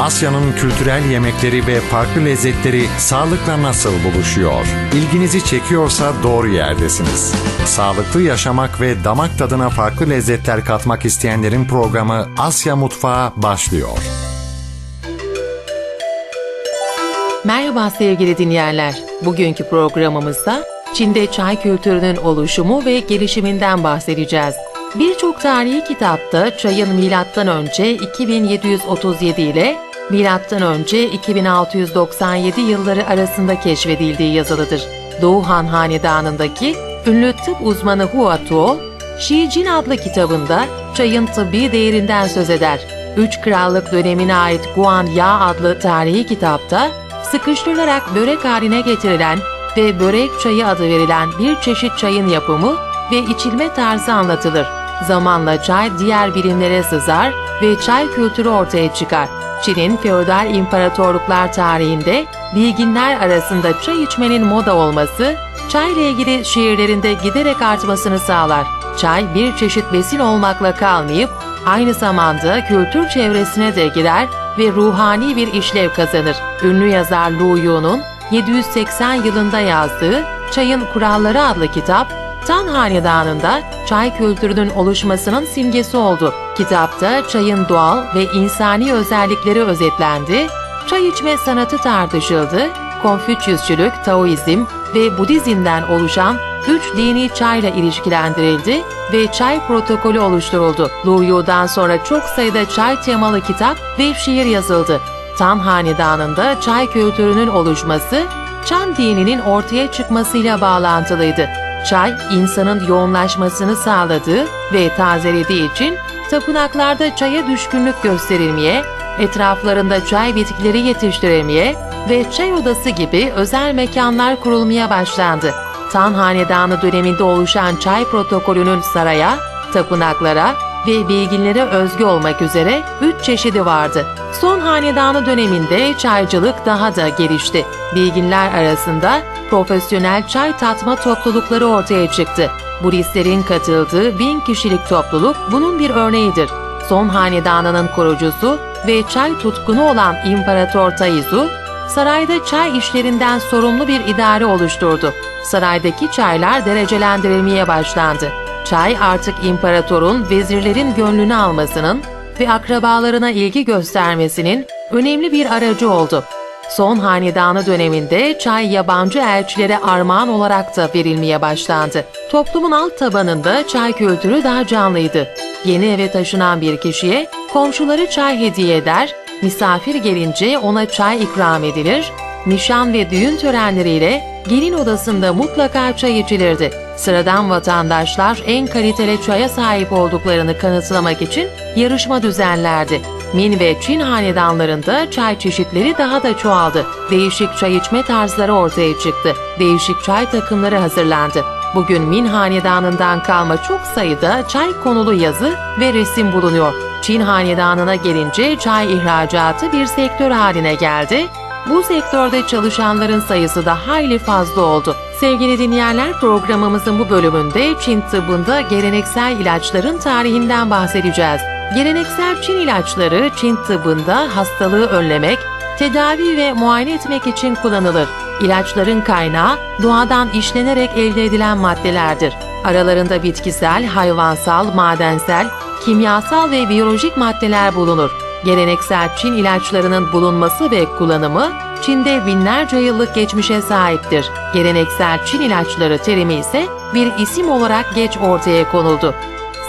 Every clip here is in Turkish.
Asya'nın kültürel yemekleri ve farklı lezzetleri sağlıkla nasıl buluşuyor? İlginizi çekiyorsa doğru yerdesiniz. Sağlıklı yaşamak ve damak tadına farklı lezzetler katmak isteyenlerin programı Asya Mutfağı başlıyor. Merhaba sevgili dinleyenler. Bugünkü programımızda Çin'de çay kültürünün oluşumu ve gelişiminden bahsedeceğiz. Birçok tarihi kitapta çayın milattan önce 2737 ile milattan önce 2697 yılları arasında keşfedildiği yazılıdır. Doğu Han Hanedanı'ndaki ünlü tıp uzmanı Hua Tuo, Şi Jin adlı kitabında çayın tıbbi değerinden söz eder. Üç Krallık dönemine ait Guan Ya adlı tarihi kitapta sıkıştırılarak börek haline getirilen ve börek çayı adı verilen bir çeşit çayın yapımı ve içilme tarzı anlatılır. Zamanla çay diğer bilimlere sızar ve çay kültürü ortaya çıkar. Çin'in feodal imparatorluklar tarihinde bilginler arasında çay içmenin moda olması, çayla ilgili şiirlerinde giderek artmasını sağlar. Çay bir çeşit besin olmakla kalmayıp aynı zamanda kültür çevresine de girer ve ruhani bir işlev kazanır. Ünlü yazar Lu Yu'nun 780 yılında yazdığı Çayın Kuralları adlı kitap, Tan Hanedanı'nda çay kültürünün oluşmasının simgesi oldu. Kitapta çayın doğal ve insani özellikleri özetlendi, çay içme sanatı tartışıldı, Konfüçyüsçülük, Taoizm ve Budizm'den oluşan üç dini çayla ilişkilendirildi ve çay protokolü oluşturuldu. Lu Yu'dan sonra çok sayıda çay temalı kitap ve şiir yazıldı. Tan Hanedanı'nda çay kültürünün oluşması, Çan dininin ortaya çıkmasıyla bağlantılıydı. Çay, insanın yoğunlaşmasını sağladığı ve tazelediği için tapınaklarda çaya düşkünlük gösterilmeye, etraflarında çay bitkileri yetiştirilmeye ve çay odası gibi özel mekanlar kurulmaya başlandı. Tan Hanedanı döneminde oluşan çay protokolünün saraya, tapınaklara ve bilginlere özgü olmak üzere üç çeşidi vardı. Son hanedanı döneminde çaycılık daha da gelişti. Bilginler arasında profesyonel çay tatma toplulukları ortaya çıktı. Budistlerin katıldığı bin kişilik topluluk bunun bir örneğidir. Son hanedanının kurucusu ve çay tutkunu olan İmparator Taizu, sarayda çay işlerinden sorumlu bir idare oluşturdu. Saraydaki çaylar derecelendirilmeye başlandı. Çay artık imparatorun vezirlerin gönlünü almasının ve akrabalarına ilgi göstermesinin önemli bir aracı oldu. Son hanedanı döneminde çay yabancı elçilere armağan olarak da verilmeye başlandı. Toplumun alt tabanında çay kültürü daha canlıydı. Yeni eve taşınan bir kişiye komşuları çay hediye eder, misafir gelince ona çay ikram edilir, nişan ve düğün törenleriyle gelin odasında mutlaka çay içilirdi. Sıradan vatandaşlar en kaliteli çaya sahip olduklarını kanıtlamak için yarışma düzenlerdi. Min ve Çin hanedanlarında çay çeşitleri daha da çoğaldı. Değişik çay içme tarzları ortaya çıktı. Değişik çay takımları hazırlandı. Bugün Min hanedanından kalma çok sayıda çay konulu yazı ve resim bulunuyor. Çin hanedanına gelince çay ihracatı bir sektör haline geldi bu sektörde çalışanların sayısı da hayli fazla oldu. Sevgili dinleyenler programımızın bu bölümünde Çin tıbbında geleneksel ilaçların tarihinden bahsedeceğiz. Geleneksel Çin ilaçları Çin tıbbında hastalığı önlemek, tedavi ve muayene etmek için kullanılır. İlaçların kaynağı doğadan işlenerek elde edilen maddelerdir. Aralarında bitkisel, hayvansal, madensel, kimyasal ve biyolojik maddeler bulunur. Geleneksel Çin ilaçlarının bulunması ve kullanımı Çin'de binlerce yıllık geçmişe sahiptir. Geleneksel Çin ilaçları terimi ise bir isim olarak geç ortaya konuldu.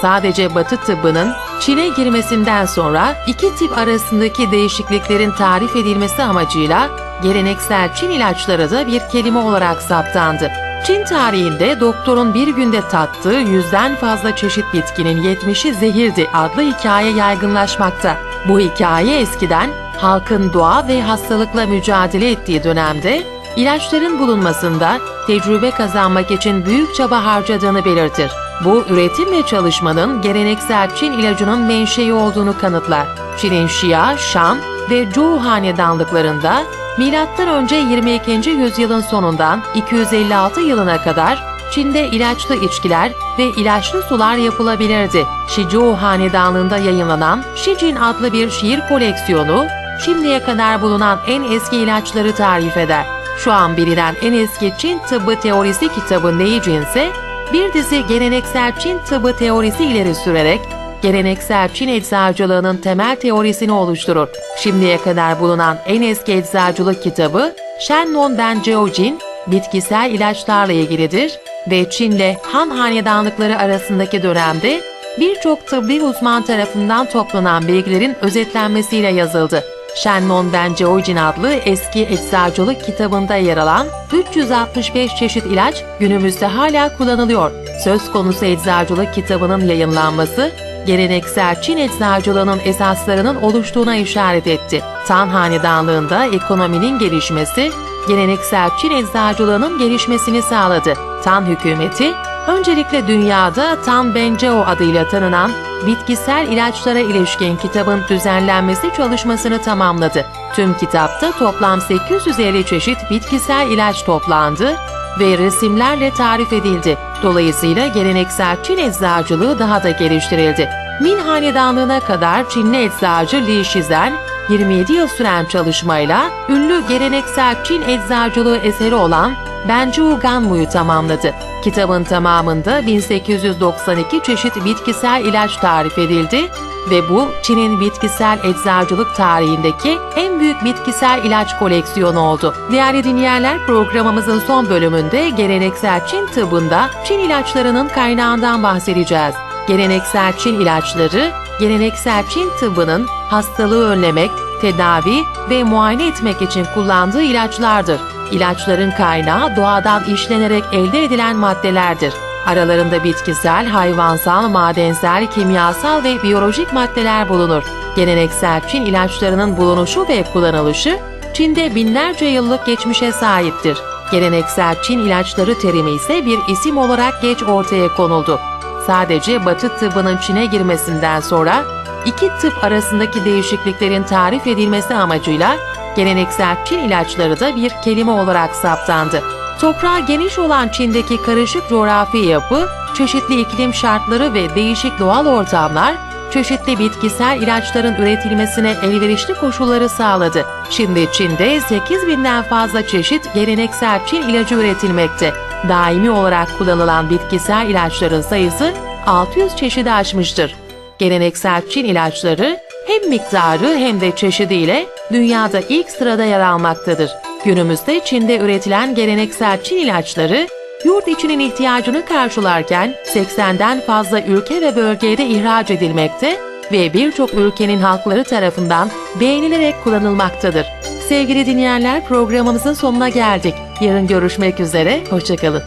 Sadece Batı tıbbının Çin'e girmesinden sonra iki tip arasındaki değişikliklerin tarif edilmesi amacıyla geleneksel Çin ilaçları da bir kelime olarak saptandı. Çin tarihinde doktorun bir günde tattığı yüzden fazla çeşit bitkinin 70'i zehirdi adlı hikaye yaygınlaşmakta. Bu hikaye eskiden halkın doğa ve hastalıkla mücadele ettiği dönemde ilaçların bulunmasında tecrübe kazanmak için büyük çaba harcadığını belirtir. Bu üretim ve çalışmanın geleneksel Çin ilacının menşei olduğunu kanıtlar. Çin'in Şia, Şan ve Zhou hanedanlıklarında M.Ö. 22. yüzyılın sonundan 256 yılına kadar Çin'de ilaçlı içkiler ve ilaçlı sular yapılabilirdi. Shizhou Hanedanlığında yayınlanan Shijin adlı bir şiir koleksiyonu, şimdiye kadar bulunan en eski ilaçları tarif eder. Şu an bilinen en eski Çin tıbbı teorisi kitabı Neijin ise bir dizi geleneksel Çin tıbbı teorisi ileri sürerek geleneksel Çin eczacılığının temel teorisini oluşturur. Şimdiye kadar bulunan en eski eczacılık kitabı Shenlong Ben Jiaojin, bitkisel ilaçlarla ilgilidir ve Çin'le Han hanedanlıkları arasındaki dönemde birçok tıbbi uzman tarafından toplanan bilgilerin özetlenmesiyle yazıldı. Shenlong Ben Jiaojin adlı eski eczacılık kitabında yer alan 365 çeşit ilaç günümüzde hala kullanılıyor. Söz konusu eczacılık kitabının yayınlanması, geleneksel Çin eczacılığının esaslarının oluştuğuna işaret etti. Tan Hanedanlığında ekonominin gelişmesi, geleneksel Çin eczacılığının gelişmesini sağladı. Tan hükümeti, öncelikle dünyada Tan Bencao adıyla tanınan bitkisel ilaçlara ilişkin kitabın düzenlenmesi çalışmasını tamamladı. Tüm kitapta toplam 850 çeşit bitkisel ilaç toplandı ve resimlerle tarif edildi. Dolayısıyla geleneksel Çin eczacılığı daha da geliştirildi. Min Hanedanlığına kadar Çinli eczacı Li Shizhen, 27 yıl süren çalışmayla ünlü geleneksel Çin eczacılığı eseri olan Benju Ganmu'yu tamamladı. Kitabın tamamında 1892 çeşit bitkisel ilaç tarif edildi ve bu Çin'in bitkisel eczacılık tarihindeki en büyük bitkisel ilaç koleksiyonu oldu. Değerli dinleyenler programımızın son bölümünde geleneksel Çin tıbbında Çin ilaçlarının kaynağından bahsedeceğiz. Geleneksel Çin ilaçları, geleneksel Çin tıbbının hastalığı önlemek, tedavi ve muayene etmek için kullandığı ilaçlardır. İlaçların kaynağı doğadan işlenerek elde edilen maddelerdir. Aralarında bitkisel, hayvansal, madensel, kimyasal ve biyolojik maddeler bulunur. Geleneksel Çin ilaçlarının bulunuşu ve kullanılışı Çin'de binlerce yıllık geçmişe sahiptir. Geleneksel Çin ilaçları terimi ise bir isim olarak geç ortaya konuldu. Sadece Batı tıbbının Çin'e girmesinden sonra iki tıp arasındaki değişikliklerin tarif edilmesi amacıyla geleneksel Çin ilaçları da bir kelime olarak saptandı. Toprağı geniş olan Çin'deki karışık coğrafi yapı, çeşitli iklim şartları ve değişik doğal ortamlar, çeşitli bitkisel ilaçların üretilmesine elverişli koşulları sağladı. Şimdi Çin'de 8 binden fazla çeşit geleneksel Çin ilacı üretilmekte. Daimi olarak kullanılan bitkisel ilaçların sayısı 600 çeşidi aşmıştır. Geleneksel Çin ilaçları hem miktarı hem de çeşidiyle dünyada ilk sırada yer almaktadır. Günümüzde Çin'de üretilen geleneksel Çin ilaçları yurt içinin ihtiyacını karşılarken 80'den fazla ülke ve bölgeye de ihraç edilmekte ve birçok ülkenin halkları tarafından beğenilerek kullanılmaktadır. Sevgili dinleyenler programımızın sonuna geldik. Yarın görüşmek üzere, hoşçakalın.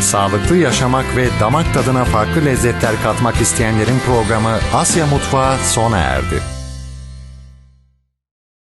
Sağlıklı yaşamak ve damak tadına farklı lezzetler katmak isteyenlerin programı Asya Mutfağı sona erdi.